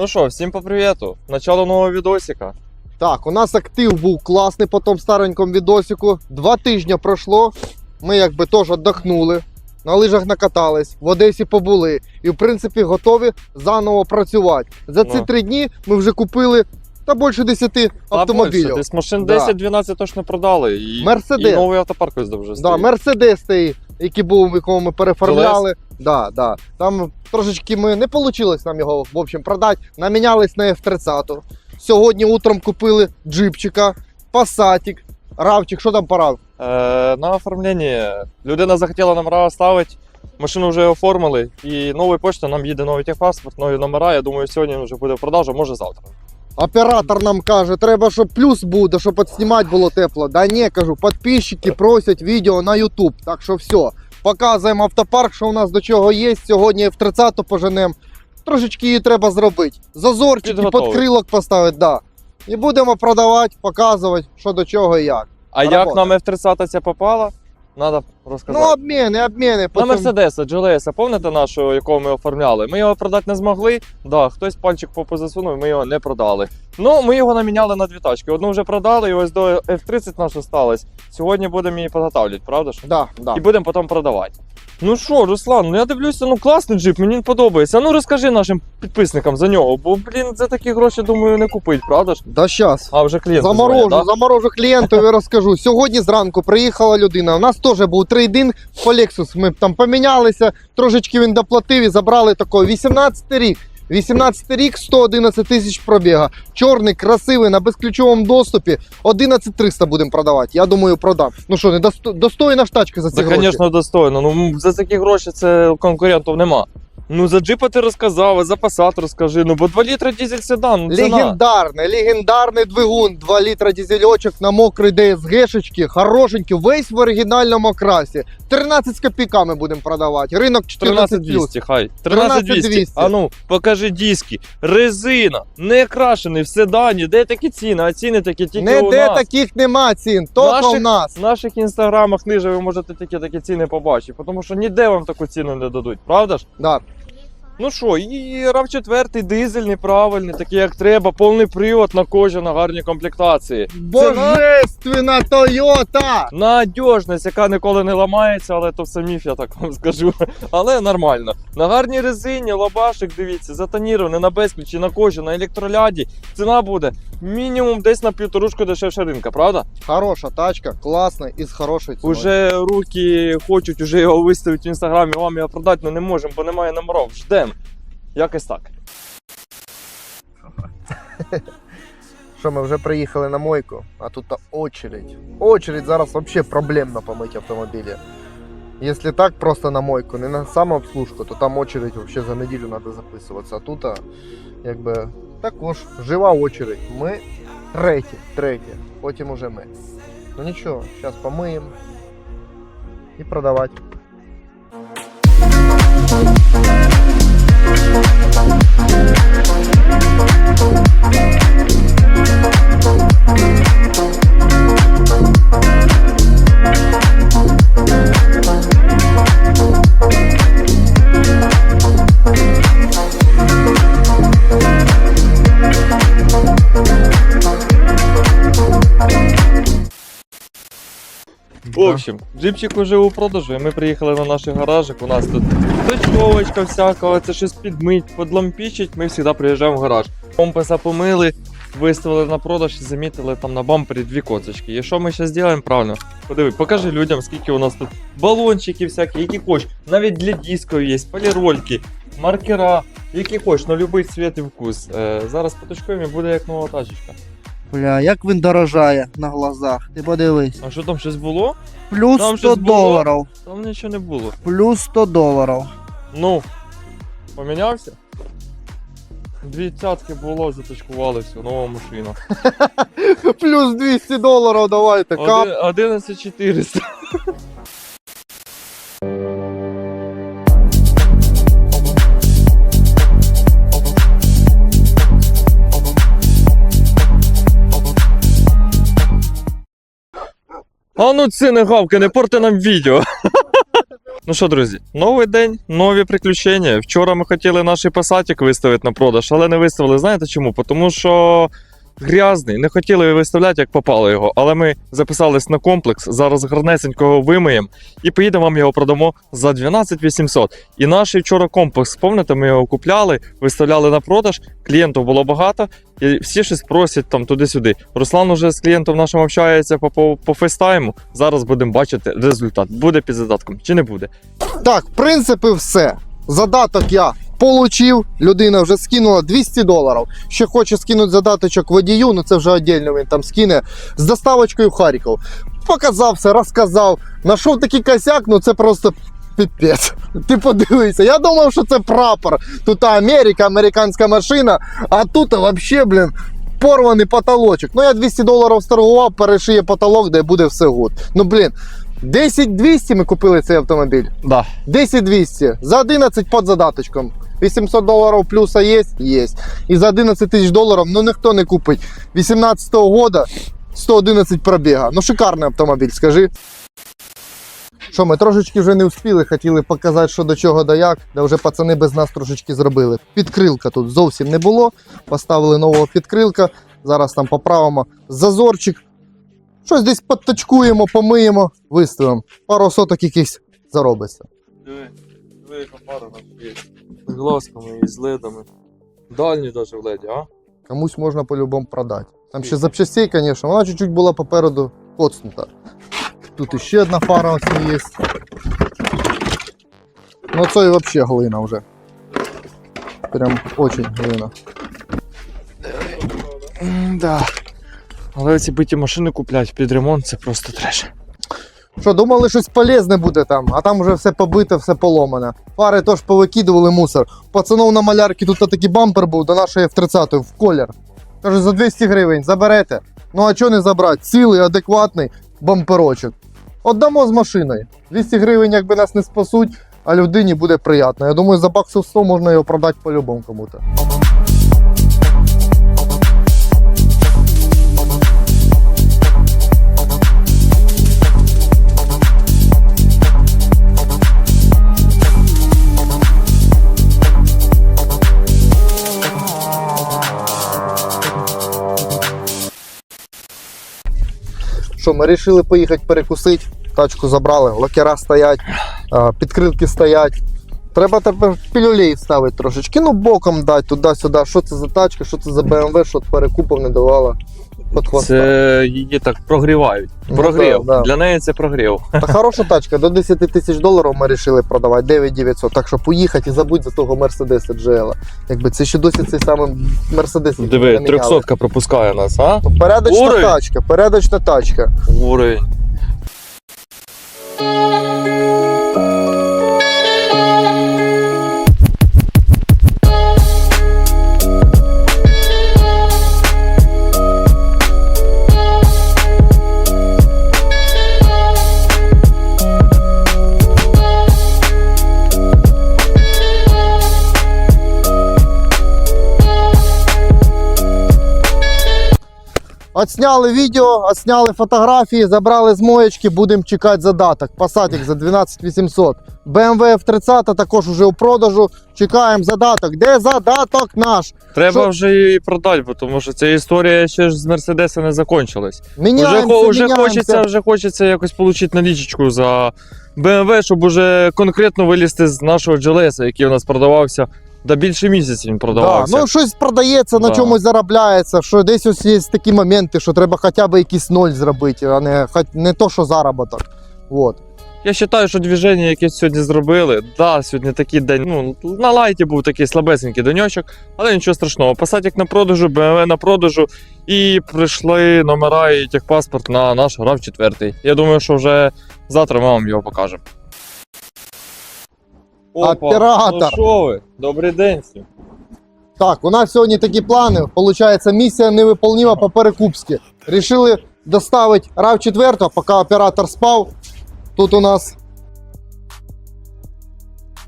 Ну що, всім по привіту. Начало нового відосика. Так, у нас актив був класний по тому старенькому відосику. Два тижні пройшло. Ми якби теж віддохнули, на лижах накатались, в Одесі побули. І в принципі готові заново працювати. За ці Ну. три дні ми вже купили та більше 10 Та більше, автомобілів. Десь машин Да. 10-12 точно продали. І, Мерседес. і новий автопарк ось вже Да, стоїть. Мерседес той, який був, якого ми переформляли. Да, да. Там трошечки ми не вийшло нам його в общем продати. Намінялись на F30. Сьогодні утром купили джипчика, пасатик, равчик. Що там порав? Е, на оформленні людина захотіла номера ставити, машину вже оформили, і новою поштою нам їде новий техпаспорт, нові номера. Я думаю, сьогодні вже буде в продажу, може завтра. Оператор нам каже, треба, щоб плюс буде, щоб підснімати було тепло. Да ні, кажу, підписчики просять відео на YouTube. Так що все. Показуємо автопарк, що у нас до чого є. Сьогодні F30 поженемо. Трошечки її треба зробити. Зазорчики, Підготовити. підкрилок поставити, да. І будемо продавати, показувати, що до чого і як. А як нам F30 ця попала, треба розказати. Ну, обміни, обміни. На потім- Мерседеса, GLS, пам'ятаєте нашого, якого ми оформляли? Ми його продати не змогли. Да, хтось пальчик попу засунув, ми його не продали. Ну, ми його наміняли на дві тачки. Одну вже продали, і ось до F30 наш осталось. Сьогодні будемо її підготовлювати, правда ж? Да, да. І будемо потім продавати. Ну що, Руслан, ну я дивлюся, ну класний джип, мені він подобається. Ну розкажи нашим підписникам за нього, бо, блін, за такі гроші, думаю, не купить, правда ж? Да щас. А вже клієнт. Заморожу, да? заморожу клієнтові розкажу. Сьогодні зранку приїхала людина. У нас теж був трейдинг по Lexus. Ми там помінялися, трошечки він доплатив і забрали такого 18 рік. 18 рік, 111 тисяч пробіга. Чорний, красивий, на безключовому доступі. 11 300 будемо продавати. Я думаю, продам. Ну що, не досто- достойна ж тачка за ці Це, гроші? звісно, достойно. Ну за такі гроші це конкурентів нема. Ну за джипа ти розказав, а за Passat розкажи. Ну бо 2 літра дізель седан, ну ціна. Легендарний, легендарний двигун, 2 літра дізельочок на мокрий ДСГшечки, хорошенький, весь в оригінальному окрасі. 13 з копійками будемо продавати. Ринок 14 плюс. 13200, хай. 13200. 13200. А ну, покажи диски. Резина, не крашений в седані. Де такі ціни? А ціни такі тільки у Ніде нас. таких нема цін, тільки Наших- в нас. В наших інстаграмах ниже ви можете такі такі ціни побачити, тому що ніде вам таку ціну не дадуть, правда ж? Да. Ну що, і rav 4 дизельний, правильний, такий як треба, повний привод на кожі на гарній комплектації. Божественна Тойота! Надіжність, яка ніколи не ламається, але то все міф, я так вам скажу. Але нормально. На гарній резині, лабашик, дивіться, затонірований на безключі, на кожі, на електроляді. Ціна буде мінімум десь на півторушку дешевше ринка, правда? Хороша тачка, класна і з хорошою ціною. Уже руки хочуть уже його виставити в інстаграмі, вам його продати, але не можемо, бо немає номерів. Ждемо. Якось так. Що, ми вже приїхали на мойку, а тут та очередь. Очередь зараз взагалі проблемно помити автомобілі. Якщо так просто на мойку, не на самообслужку, то там очередь вообще за неділю треба записуватися. А тут якби також жива очередь. Ми треті, треті, потім уже ми. Ну нічого, зараз помиємо і продавати. В джипчик уже у продажу, і ми приїхали на наш гаражик. У нас тут точковочка всякого, це щось підмить, подлампічить. Ми завжди приїжджаємо в гараж. Компаса помили, виставили на продаж і замітили там на бампері дві коцочки. І що ми зараз зробимо правильно? Подиви, покажи людям, скільки у нас тут балончики всякі, які хочеш. Навіть для дисків є, полірольки, маркера, які хочеш, на будь-який цвіт і вкус. Е, зараз поточкуємо і буде як нова тачечка. Бля, як він дорожає на глазах. Ти подивись. А що там щось було? Плюс Там 100 щось було? доларів. Там нічого не було. Плюс 100 доларів. Ну, помінявся? Дві цятки було, заточкували все, нова машина. Плюс 200 доларів давайте. Кап. Оди- 11400. А ну ці не гавки, не порти нам відео. Ну що, друзі, новий день, нові приключення. Вчора ми хотіли наш пасатик виставити на продаж, але не виставили. Знаєте чому? Тому що грязний, не хотіли виставляти, як попало його. Але ми записались на комплекс. Зараз гарнесенького вимиємо і поїдемо вам його продамо за 12 800. І наш вчора комплекс, пам'ятаєте, ми його купляли, виставляли на продаж. Клієнтів було багато, і всі щось просять там туди-сюди. Руслан уже з клієнтом нашим общається по, по, по фейстайму. Зараз будемо бачити результат. Буде під задатком чи не буде. Так, в принципі, все. Задаток я получив. Людина вже скинула 200 доларів. Ще хоче скинути задаточок водію, ну це вже віддільно він там скине з доставочкою в Харків. Показав все, розказав. Нашов такий косяк, ну це просто. Піпець. Ти подивися, я думав, що це прапор. Тут Америка, американська машина, а тут взагалі, блін, порваний потолочок. Ну я 200 доларів сторгував, перешиє потолок, де буде все гуд. Ну блін, 10 200 ми купили цей автомобіль. Да. 10 200 за 11 під задаточком. 800 доларів плюса є? Є. І за 11 тисяч доларів ну ніхто не купить. 18-го года 111 пробіга. Ну шикарний автомобіль, скажи. Що, ми трошечки вже не встигли, хотіли показати, що до чого да як, де вже пацани без нас трошечки зробили. Підкрилка тут зовсім не було. Поставили нового підкрилка. Зараз там поправимо зазорчик. Щось десь підточкуємо, помиємо, виставимо. Пару соток якихось заробиться. Диви, диви, яка пара нас є. З глазками і з ледами. Дальні навіть в леді, а? Комусь можна по-любому продати. Там ще запчастей, звісно, вона чуть-чуть була попереду коцнута. Тут ще одна фара ось є. Ну це і взагалі глина вже. Прям очень глина. Да. Але ці биті машини куплять під ремонт це просто треш. Що, думали, щось полезне буде там, а там вже все побите, все поломане. Фари теж повикидували мусор. Пацанов на малярці тут такий бампер був до нашої F30 в колір. Каже, за 200 гривень заберете. Ну а чого не забрати? Цілий, адекватний бамперочок. Отдамо з машиною. 200 гривень, якби нас не спасуть, а людині буде приємно. Я думаю, за баксів 100 можна його продати по-любому кому-то. Що, ми вирішили поїхати перекусити. Тачку забрали, локера стоять, підкрилки стоять. Треба тепер пілюлей ставити трошечки, ну боком дати туди-сюди. Що це за тачка, що це за BMW, що перекупов не давала. Под хвоста. Це її так прогрівають. Ну, Прогрів. да, да. Для неї це прогрів. Та хороша тачка, до 10 тисяч доларів ми вирішили продавати, 9900. Так що поїхати і забудь за того Мерседеса GL. Якби це ще досі цей самий Мерседес. який Диви, не міняли. трьохсотка пропускає нас, а? Ну, Порядочна Уровень. тачка, порядочна тачка. Уровень. Отсняли відео, отсняли фотографії, забрали з моєчки, будемо чекати задаток. Пасатик за 12 800. BMW F30 також уже у продажу. Чекаємо задаток. Де задаток наш? Треба Що? вже її продати, бо тому що ця історія ще ж з Мерседеса не закончилась. Міняємося, уже міняємося. хочеться, вже хочеться якось отримати налічечку за BMW, щоб уже конкретно вилізти з нашого GLS, який у нас продавався. Да більше місяця він Да, продавався. ну щось продається, на Да. чомусь заробляється. Що десь ось є такі моменти, що треба хоча б якийсь ноль зробити, а не, не то, що заробіток. Вот. Я вважаю, що движення, яке сьогодні зробили, да, сьогодні такий день. Ну, на лайті був такий слабесенький денечок, але нічого страшного. Пасатік на продажу, BMW на продажу, і прийшли номера і техпаспорт на наш rav 4 Я думаю, що вже завтра ми вам його покажемо. Оператор! Ну що ви? Добрий день всім. Так, у нас сьогодні такі плани. Получається, місія невиполнима по перекупськи. Рішили доставити RAV 4, поки оператор спав. Тут у нас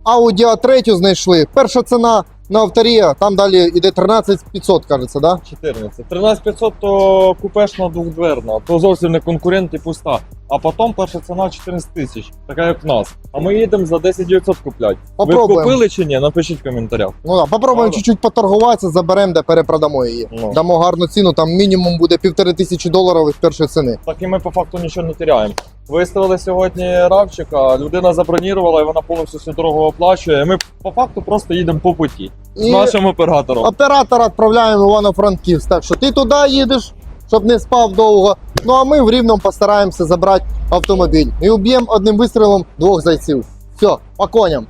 Audi A3 знайшли. Перша ціна на авторія, там далі йде 13500, кажеться, да? 14. 13500 то купешна двохдверна, то зовсім не конкурент і пуста. А потім перша ціна 14 тисяч, така як в нас. А ми їдемо за 10 900 купляти. Ви купили чи ні? Напишіть в коментарях. Ну да, попробуємо чуть-чуть поторгуватися, заберемо, де перепродамо її. Ну. Дамо гарну ціну, там мінімум буде півтори тисячі доларів від першої ціни. Так і ми по факту нічого не теряємо. Виставили сьогодні равчика, людина забронірувала і вона повністю всю дорогу оплачує. Ми по факту просто їдемо по путі з І нашим оператором. оператора відправляємо в Івано-Франківськ. Так що ти туди їдеш, щоб не спав довго. Ну а ми в Рівному постараємося забрати автомобіль. І уб'ємо одним вистрілом двох зайців. Все, по коням.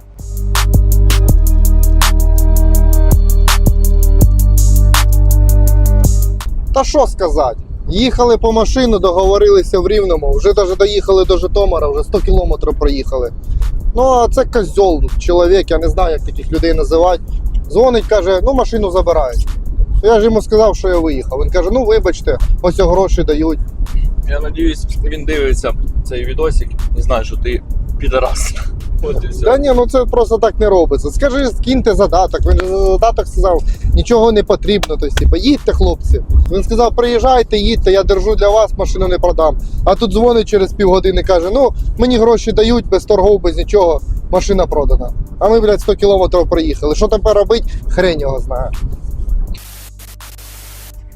Та що сказати? Їхали по машину, договорилися в Рівному, вже навіть доїхали до Житомира, вже 100 кілометрів проїхали. Ну, а це козьол, чоловік, я не знаю, як таких людей називати. Дзвонить, каже, ну машину забирають. Я ж йому сказав, що я виїхав. Він каже: ну вибачте, ось гроші дають. Я надіюсь, він дивиться цей відосик і знає, що ти підарас. От і все. Та ні, ну це просто так не робиться. Скажи, скиньте задаток. Він же за задаток сказав, нічого не потрібно. Тобто, типу, їдьте, хлопці. Він сказав, приїжджайте, їдьте, я держу для вас, машину не продам. А тут дзвонить через півгодини, каже: ну мені гроші дають без торгов, без нічого. Машина продана. А ми, блядь, 100 кілометрів проїхали. Що тепер робить? Хрень його знає.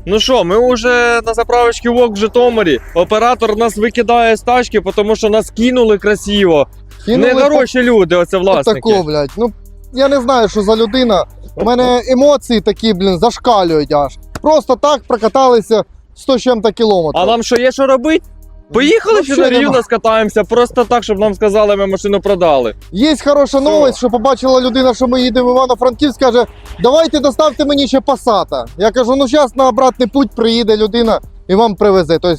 Ну що, ми вже на заправочці ВОК в Житомирі. Оператор нас викидає з тачки, тому що нас кинули красиво. Кинули Не хороші люди, оце власники. Тако, блядь. Ну я не знаю, що за людина. У мене емоції такі, блін, зашкалюють аж. Просто так прокаталися 100 чим-то кілометрів. А нам що є що робити? Поїхали Вообще ще на. Рівно скатаємося, просто так, щоб нам сказали, ми машину продали. Є хороша новость, що побачила людина, що ми їдемо в Івано-Франківськ, каже, давайте доставте мені ще пасата. Я кажу, ну зараз на обратний путь приїде людина і вам привезе. Тобто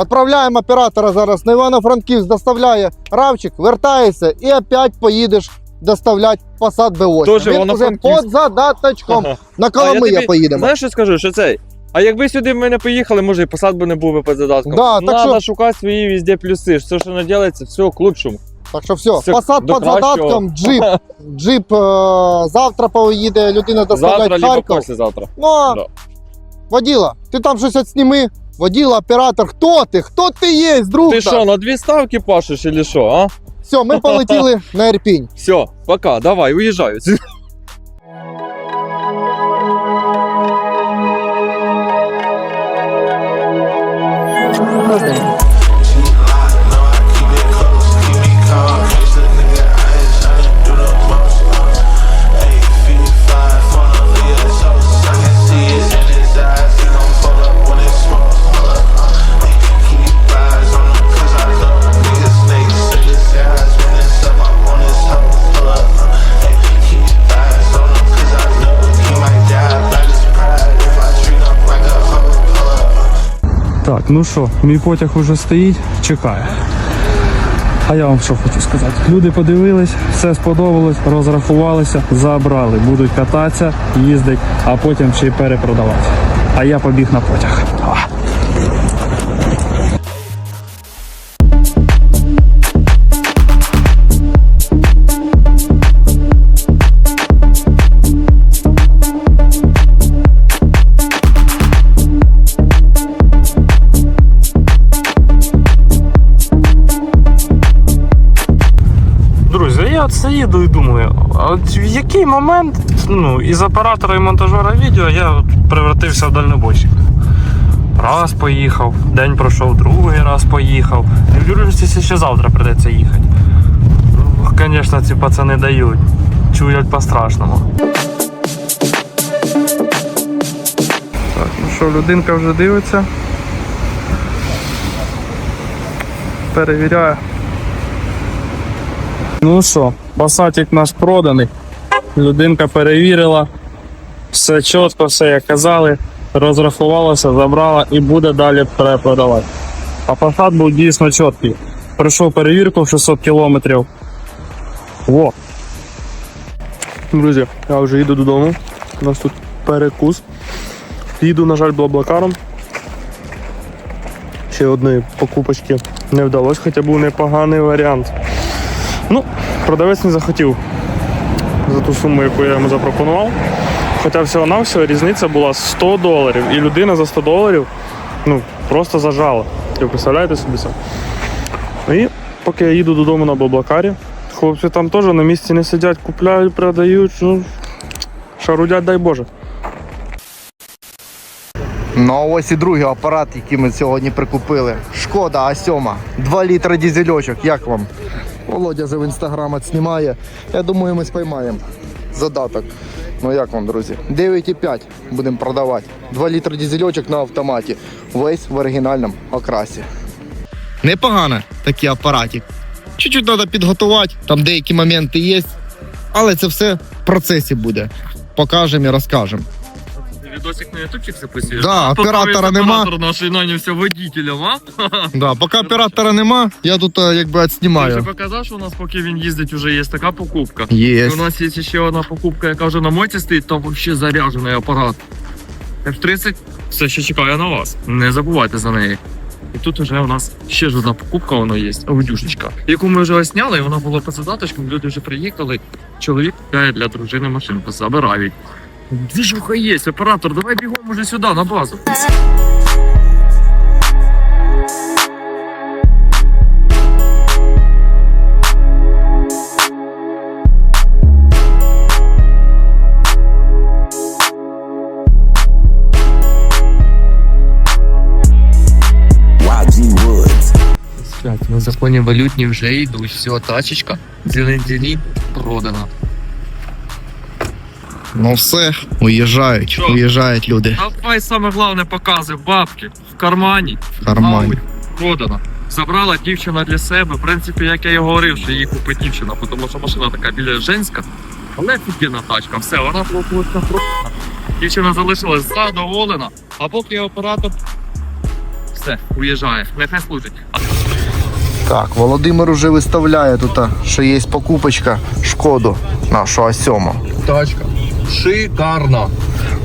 відправляємо оператора зараз на Івано-Франківськ, доставляє равчик, вертається і опять поїдеш доставляти пасат Б8. Тоже Він Івано-Франківськ. під задаточком. На Коломия тобі- поїдемо. Знаєш, що скажу, що цей? А якби сюди ми не поїхали, може і посад би не був би під задатком. Да, так Надо що- шукати свої везде плюси. Все, що не робиться, все к лучшому. Так що все, Все пасат до під задатком, джип. Джип е, завтра поїде, людина доставляє Завтра, либо Харків. післязавтра. Ну, Да. воділа, ти там щось отсніми. Воділа, оператор, хто ти? Хто ти є, друг? Ти що, на дві ставки пашеш чи що, а? Все, ми полетіли на Ірпінь. Все, пока, давай, уїжджаю. Ну що, мій потяг уже стоїть, чекає. А я вам що хочу сказати. Люди подивились, все сподобалось, розрахувалися, забрали, будуть кататися, їздить, а потім ще й перепродавати. А я побіг на потяг. Друзі, я от це і думаю, а от в який момент ну, із оператора і монтажера відео я от превратився в дальнобойщика. Раз поїхав, день пройшов, другий раз поїхав. Не дивлюся, ще завтра прийдеться їхати. Ну, Звісно, ці пацани дають. Чують по-страшному. Так, ну що, людинка вже дивиться. Перевіряє. Ну що, басатик наш проданий. Людинка перевірила. Все чітко, все як казали. Розрахувалася, забрала і буде далі перепродавати. А посад був дійсно чіткий. Пройшов перевірку в 600 кілометрів. Во! Друзі, я вже їду додому. У нас тут перекус. Їду, на жаль, блаблакаром. Ще одної покупочки не вдалося, хоча був непоганий варіант. Ну, продавець не захотів за ту суму, яку я йому запропонував. Хоча всього-навсього різниця була 100 доларів. І людина за 100 доларів ну, просто зажала. Ви представляєте собі це? І поки я їду додому на Баблакарі, хлопці там теж на місці не сидять, купляють, продають. Ну, шарудять, дай Боже. Ну а ось і другий апарат, який ми сьогодні прикупили. Шкода А7. 2 літри дізельочок. Як вам? Володя вже в інстаграм знімає. Я думаю, ми спіймаємо задаток. Ну як вам, друзі? 9,5 будемо продавати. 2 літри дізельочок на автоматі. Весь в оригінальному окрасі. Непогано такий апаратик. Чуть-чуть треба підготувати, там деякі моменти є. Але це все в процесі буде. Покажемо і розкажемо. Відосик на ютубчик записуєш? Да, оператора нема. Оператор наш нанявся водителем, а? Да, поки оператора нема, я тут е, якби Ти вже відснімаю. показав, що у нас поки він їздить, вже є така покупка. Є. У нас є ще одна покупка, яка вже на моці стоїть, там взагалі заряджений апарат. F30 все ще чекає на вас. Не забувайте за неї. І тут вже у нас ще ж одна покупка, вона є, аудюшечка, яку ми вже осняли, і вона була по задаточкам, люди вже приїхали. Чоловік купляє для дружини машинку, забирають. Двіжуха є, оператор, давай бігом уже сюди, на базу. YG Woods. Свят, на законі валютні вже йдуть, все, тачечка, зелень продана. Ну все, уїжджають, Що? уїжджають люди Давай саме головне показуй, бабки в кармані. в кармані. Ауді, Продана. Забрала дівчина для себе. В принципі, як я і говорив, що її купить дівчина, тому що машина така біля женська. Але офігенна тачка, все, вона просто продана. Дівчина залишилась задоволена, а поки оператор все, уїжджає. Нехай служить. Так, Володимир уже виставляє тут, що є покупочка шкоду нашу А7. Тачка. Шикарна.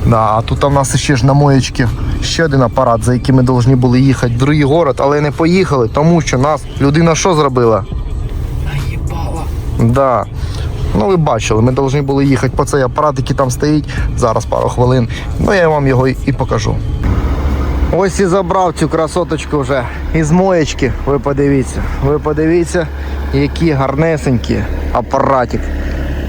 Да, а тут у нас ще ж на моєчці ще один апарат, за яким ми повинні були їхати в другий город, але не поїхали, тому що нас людина що зробила? Наїбала. Да. Ну, ви бачили, ми повинні були їхати по цей апарат, який там стоїть. Зараз пару хвилин. Ну, я вам його і покажу. Ось і забрав цю красоточку вже із моєчки. Ви подивіться. Ви подивіться, які гарнесенькі апаратик.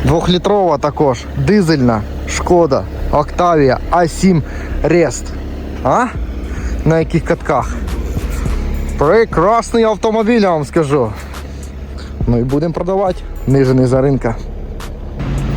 Двохлітрова також, дизельна, шкода, Октавія, А7 Рест. А? На яких катках? Прекрасний автомобіль, я вам скажу. Ну і будемо продавати. Нижений за ринка.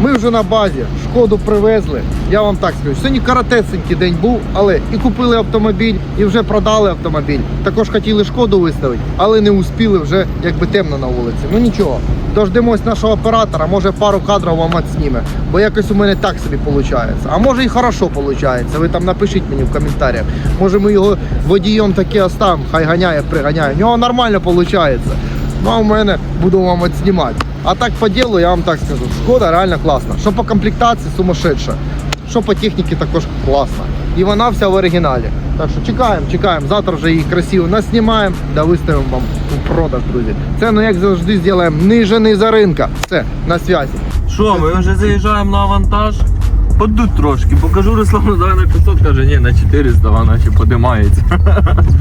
Ми вже на базі, шкоду привезли. Я вам так скажу. Сьогодні коротесенький день був, але і купили автомобіль, і вже продали автомобіль. Також хотіли шкоду виставити, але не успіли вже якби темно на вулиці. Ну нічого. Дождемось нашого оператора, може пару кадрів вам відсніме. Бо якось у мене так собі виходить. А може і хорошо виходить. Ви там напишіть мені в коментарях. Може ми його водієм таки оставимо, хай ганяє, приганяє. У нього нормально виходить. Ну а у мене буду вам відснімати. А так по делу я вам так скажу. Шкода реально класна. Що по комплектації сумасшедша, що по техніці також класна. І вона вся в оригіналі. Так що чекаємо, чекаємо. Завтра вже її красиво наснімаємо да виставимо вам у продаж, друзі. Це ну як завжди зробимо нижений за ринка. Все, на зв'язі. Що, ми вже заїжджаємо на вантаж. Подуть трошки, покажу Руслану, давай на 500, каже, ні, на 400, вона наче подимається.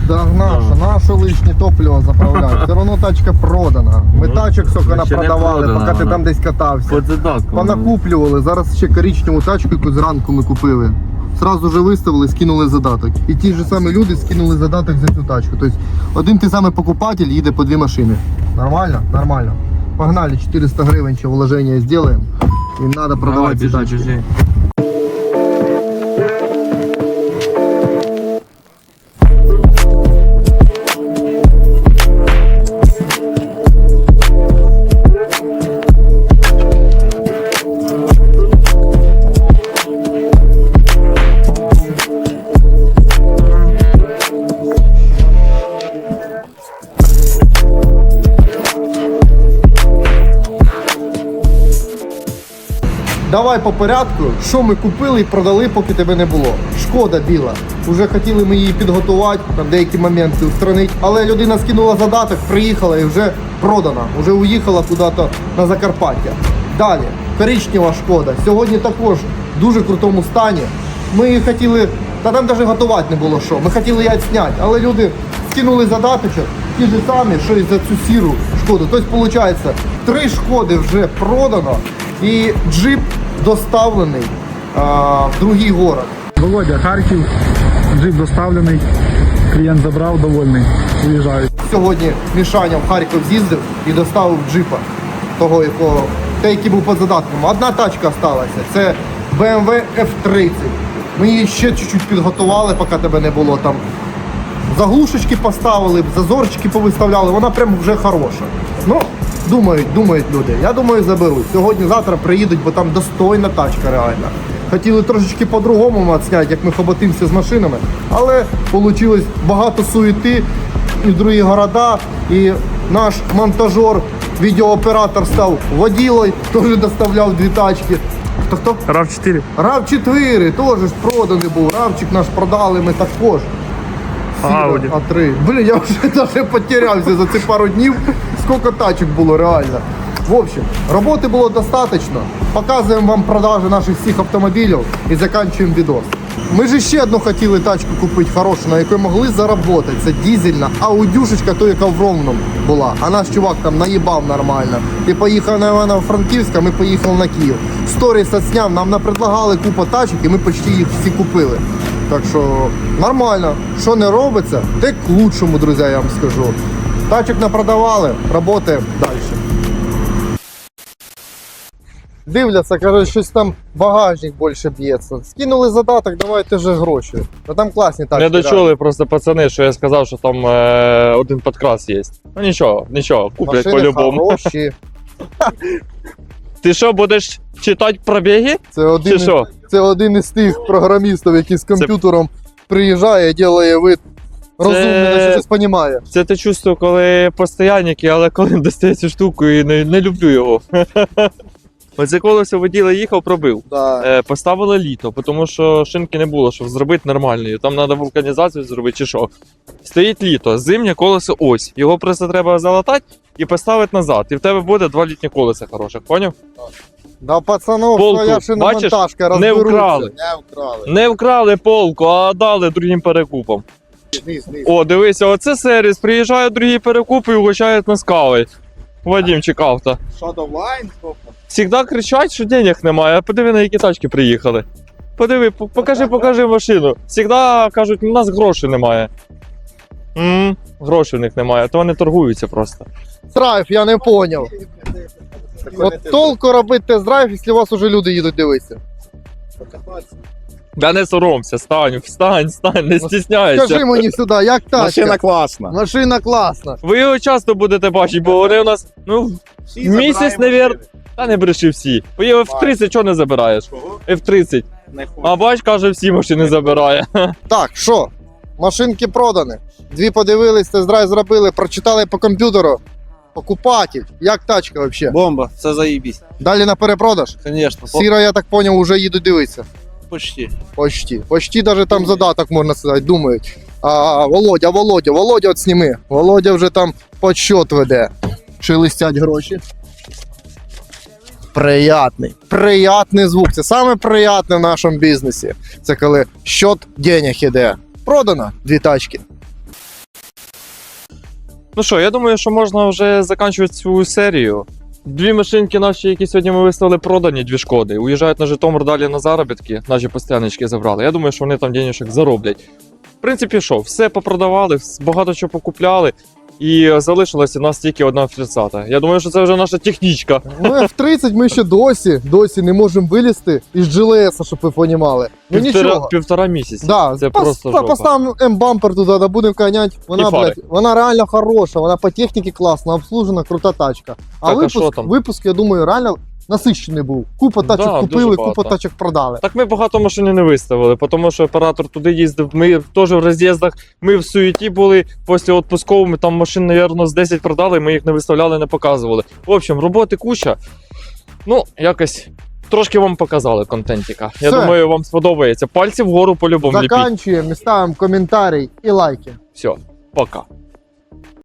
Так, наша, наше лишнє топливо заправляють. Все одно тачка продана. Ми Ну, тачок сока ще не напродавали, продана поки ти вона. там десь катався. По. Понакуплювали, зараз ще коричневу тачку, яку зранку ми купили. Сразу же виставили, скинули задаток. І ті ж самі люди скинули задаток за цю тачку. Тобто один той самий покупатель їде по дві машини. Нормально? Нормально. Погнали, 400 гривень ще вложення зробимо. І треба продавати ці тачки. Давай по порядку, що ми купили і продали, поки тебе не було. Шкода біла. Уже хотіли ми її підготувати, там деякі моменти устранити. Але людина скинула задаток, приїхала і вже продана. Вже уїхала куди-то на Закарпаття. Далі, коричнева шкода. Сьогодні також в дуже крутому стані. Ми її хотіли, та там навіть готувати не було що. Ми хотіли її зняти, але люди скинули задаточок ті ж самі, що і за цю сіру шкоду. Тобто, виходить, три шкоди вже продано і джип доставлений а, в другий город. Володя, Харків, джип доставлений, клієнт забрав, довольний, уїжджають. Сьогодні Мішаня в Харків з'їздив і доставив джипа, того, якого, той, який був під задатком. Одна тачка залишилася. Це BMW F30. Ми її ще чуть-чуть підготували, поки тебе не було там. Заглушечки поставили, зазорчики повиставляли, вона прям вже хороша. Ну, думають, думають люди. Я думаю, заберуть. Сьогодні-завтра приїдуть, бо там достойна тачка реальна. Хотіли трошечки по-другому відсняти, як ми хоботимося з машинами, але вийшло багато суєти і другі города. І наш монтажер, відеооператор став воділою, теж доставляв дві тачки. Хто хто? Рав 4. Рав 4 теж проданий був. Равчик наш продали ми також. Ауді. А три. Блін, я вже навіть потерявся за ці пару днів. Скільки тачок було реально. В общем, роботи було достатньо. Показуємо вам продажі наших всіх автомобілів і закінчуємо відос. Ми ж ще одну хотіли тачку купити хорошу, на якій могли заробити. Це дізельна аудюшечка, то яка в Ровному була. А наш чувак там наїбав нормально. І поїхав на Івана Франківська, ми поїхали на Київ. Сторіс отсняв, нам напредлагали купа тачок, і ми почти їх всі купили. Так що нормально, що не робиться, те к лучшому, друзі, я вам скажу. Тачок напродавали, роботи далі. Дивляться, каже, щось там багажник більше б'ється. Скинули задаток, давайте же гроші. Ну там класні тачки. Не дочули просто пацани, що я сказав, що там е, один подкрас є. Ну нічого, нічого, куплять по-любому. Ти що, будеш читати пробіги? Це Чи що? Це один із тих програмістів, який з комп'ютером приїжджає, робить вид розумний, що щось розуміє. Це те чувство, коли постоянники, але коли достає цю штуку і не, не люблю його. Оце колесо воділа їхав, пробив. Да. Е, поставили літо, тому що шинки не було, щоб зробити нормальною. Там треба вулканізацію зробити чи що. Стоїть літо, зимнє колесо ось. Його просто треба залатати і поставити назад. І в тебе буде два літні колеса хороших, поняв? Да, пацанов, Полку, своя шиномонтажка бачиш, не розберуться. вкрали. Не вкрали. Не вкрали полку, а дали другим перекупам. Низ, низ. О, дивися, оце сервіс. Приїжджають другі перекупи і угощають нас кавою. Вадим чекав то. Shadow Line, Всігда кричать, що денег немає, а подиви, на які тачки приїхали. Подиви, по- покажи, покажи машину. Всігда кажуть, у нас грошей немає. м грошей в них немає, то вони торгуються просто. Драйв, я не поняв. От толку робити тест-драйв, якщо у вас уже люди їдуть дивитися. Да не соромся, стань, встань, стань, не стісняйся. Скажи мені сюди, як тачка? Машина класна. Машина класна. Ви його часто будете бачити, бо вони у нас, ну, місяць, навірно. Та не бреши всі. Бо є F30 чого не забираєш? F30. А бач, каже, всі машини забирає. Так, що? Машинки продані. Дві подивились, тест-драйв зробили, прочитали по комп'ютеру. Покупатель. Як тачка взагалі? Бомба, це заїбісь. Далі на перепродаж. Звісно, Сіра, я так поняв, вже їдуть дивитися. почти. Почти. Почти даже там задаток, можна сказати, думають. А, Володя, Володя, Володя, от сніми. Володя вже там подсчет веде. Шелестять гроші. Приятний. Приятний звук. Це саме приятне в нашому бізнесі. Це коли счет денег іде. Продано дві тачки. Ну що, я думаю, що можна вже закінчувати цю серію. Дві машинки наші, які сьогодні ми виставили, продані, дві шкоди. Уїжджають на Житомир далі на заробітки, наші постійнички забрали. Я думаю, що вони там денежок зароблять. В принципі, що, все попродавали, багато чого покупляли. І залишилася у нас тільки одна 30 Я думаю, що це вже наша технічка. Ну, F30 ми ще досі, досі не можемо вилізти із GLS, щоб ви понімали. Ну Півтора, нічого. півтора місяці. Да, це пос- просто жопа. поставимо М-бампер туди, да будемо ганять. Вона, І фари. блядь, вона реально хороша, вона по техніці класна, обслужена, крута тачка. А Так, а що випуск, там? випуск, я думаю, реально насичений був. Купа тачок дуже купили, купа тачок продали. Так ми багато машин не виставили, тому що оператор туди їздив. Ми теж в роз'їздах, ми в суєті були після відпускового, ми там машин, мабуть, з 10 продали, ми їх не виставляли, не показували. В общем, роботи куча. Ну, якось трошки вам показали контентіка. Я Все. думаю, вам сподобається. Пальці вгору по-любому. Заканчуємо, ставимо коментарі і лайки. Все, пока.